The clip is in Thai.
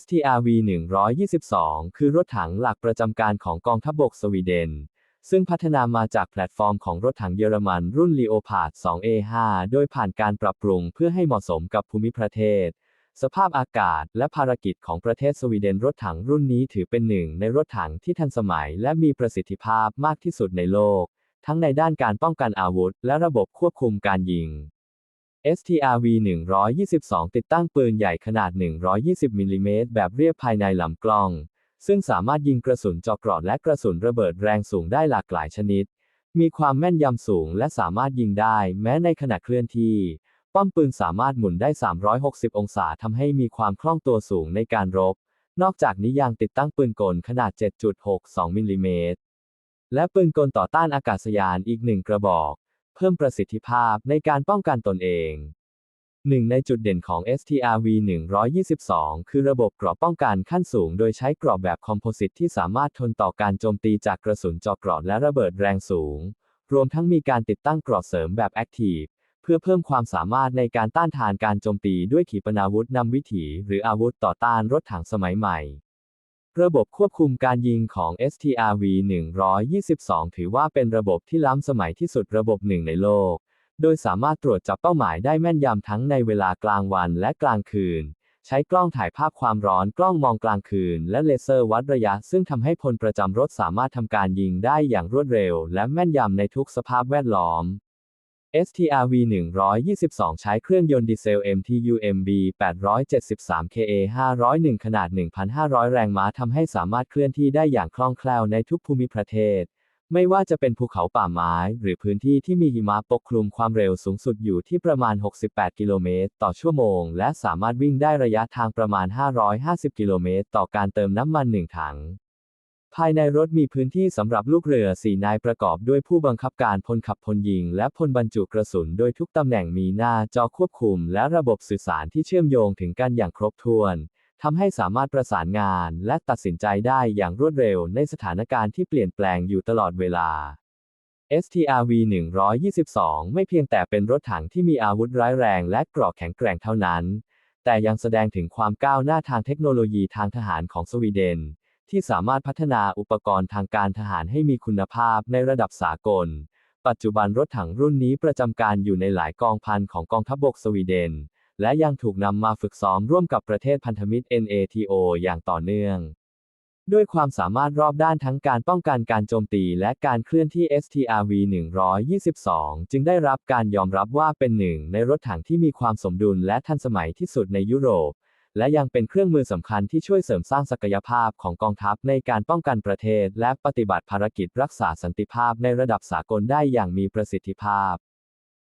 STRV 122 คือรถถังหลักประจำการของกองทัพบกสวีเดน ซึ่งพัฒนามาจากแพลตฟอร์มของรถถังเยอรมันรุ่น Leopard 2A5 โดยผ่านการปรับปรุงเพื่อให้เหมาะสมกับภูมิประเทศ สภาพอากาศและภารกิจของประเทศสวีเดนรถถังรุ่นนี้ถือเป็นหนึ่งในรถถังที่ทันสมัยและมีประสิทธิภาพมากที่สุดในโลก ทั้งในด้านการป้องกันอาวุธ และระบบควบคุมการยิง STRV 122 ติดตั้งปืนใหญ่ขนาด 120 มิลลิเมตรแบบเรียบภายในลำกล้อง ซึ่งสามารถยิงกระสุนเจาะเกราะและกระสุนระเบิดแรงสูงได้หลากหลายชนิด มีความแม่นยำสูงและสามารถยิงได้แม้ในขณะเคลื่อนที่ ป้อมปืนสามารถหมุนได้ 360 องศาทำให้มีความคล่องตัวสูงในการรบ นอกจากนี้ยังติดตั้งปืนกลขนาด 7.62 มิลลิเมตร และปืนกลต่อต้านอากาศยานอีกหนึ่งกระบอก เพิ่มประสิทธิภาพในการป้องกันตนเอง หนึ่งในจุดเด่นของ STRV 122 คือระบบเกราะป้องกันขั้นสูง โดยใช้เกราะแบบคอมโพสิตที่สามารถทนต่อการโจมตีจากกระสุนเจาะเกราะและระเบิดแรงสูง รวมทั้งมีการติดตั้งเกราะเสริมแบบแอคทีฟเพื่อเพิ่มความสามารถในการต้านทานการโจมตีด้วยขีปนาวุธนำวิถี หรืออาวุธต่อต้านรถถังสมัยใหม่ ระบบควบคุมการยิงของ STRV 122 ถือว่าเป็นระบบที่ล้ำสมัยที่สุดระบบหนึ่งในโลก โดยสามารถตรวจจับเป้าหมายได้แม่นยำทั้งในเวลากลางวันและกลางคืน ใช้กล้องถ่ายภาพความร้อนกล้องมองกลางคืน และเลเซอร์วัดระยะ ซึ่งทำให้พลประจำรถสามารถทำการยิงได้อย่างรวดเร็ว และแม่นยำในทุกสภาพแวดล้อม STRV 122 ใช้เครื่องยนต์ดีเซล MTU MB 873 KA 501 ขนาด 1,500 แรงม้าทำให้สามารถเคลื่อนที่ได้อย่างคล่องแคล่วในทุกภูมิประเทศ ไม่ว่าจะเป็นภูเขาป่าไม้ หรือพื้นที่ที่มีหิมะปกคลุมความเร็วสูงสุดอยู่ที่ประมาณ 68 กิโลเมตรต่อชั่วโมง และสามารถวิ่งได้ระยะทางประมาณ 550 กิโลเมตรต่อการเติมน้ำมัน 1 ถัง ภายในรถมีพื้นที่สำหรับลูกเรือสี่นายประกอบด้วยผู้บังคับการพลขับพลยิง และพลบรรจุกระสุน โดยทุกตำแหน่งมีหน้าจอควบคุม และระบบสื่อสารที่เชื่อมโยงถึงกันอย่างครบถ้วนทำให้สามารถประสานงานและตัดสินใจได้อย่างรวดเร็วในสถานการณ์ที่เปลี่ยนแปลงอยู่ตลอดเวลา STRV 122 ไม่เพียงแต่เป็นรถถังที่มีอาวุธร้ายแรงและเกราะแข็งแกร่งเท่านั้น แต่ยังแสดงถึงความก้าวหน้าทางเทคโนโลยีทางทหารของสวีเดน ที่สามารถพัฒนาอุปกรณ์ทางการทหารให้มีคุณภาพในระดับสากล ปัจจุบันรถถังรุ่นนี้ประจำการอยู่ในหลายกองพันของกองทัพบกสวีเดน และยังถูกนำมาฝึกซ้อมร่วมกับประเทศพันธมิตร NATO อย่างต่อเนื่องด้วยความสามารถรอบด้านทั้งการป้องกันการโจมตีและการเคลื่อนที่ STRV 122 จึงได้รับการยอมรับว่าเป็นหนึ่งในรถถังที่มีความสมดุลและทันสมัยที่สุดในยุโรป และยังเป็นเครื่องมือสำคัญที่ช่วยเสริมสร้างศักยภาพของกองทัพในการป้องกันประเทศ และปฏิบัติภารกิจรักษาสันติภาพในระดับสากลได้อย่างมีประสิทธิภาพ